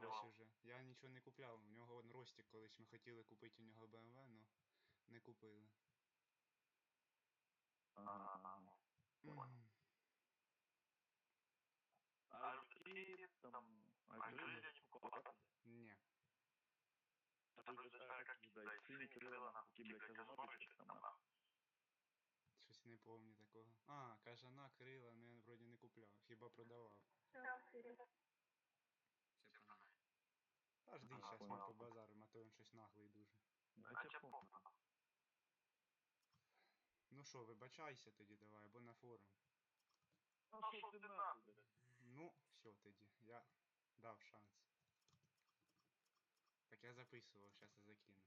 давав? уже. Я нічого не купляв. У нього он Ростік колись ми хотіли купити у нього BMW, але не купили. Ага. М. А руки там... А крылья не покупал? Ні. Ты же знаешь, как блядь, синие крылья, нахуй, такие, блядь, казановичи там, нахуй. Щось не пам'ятаю такого. А, кажана, крила, ну я вроді не купляв, хіба продавав. Понял. по базару, а то щось наглий дуже. Я тебе помню. Ну що, вибачайся тоді давай, або на форум. Ну що ти нахуй, блядь? Ну, все тоді, я дав шанс. Так я записував, зараз я закину.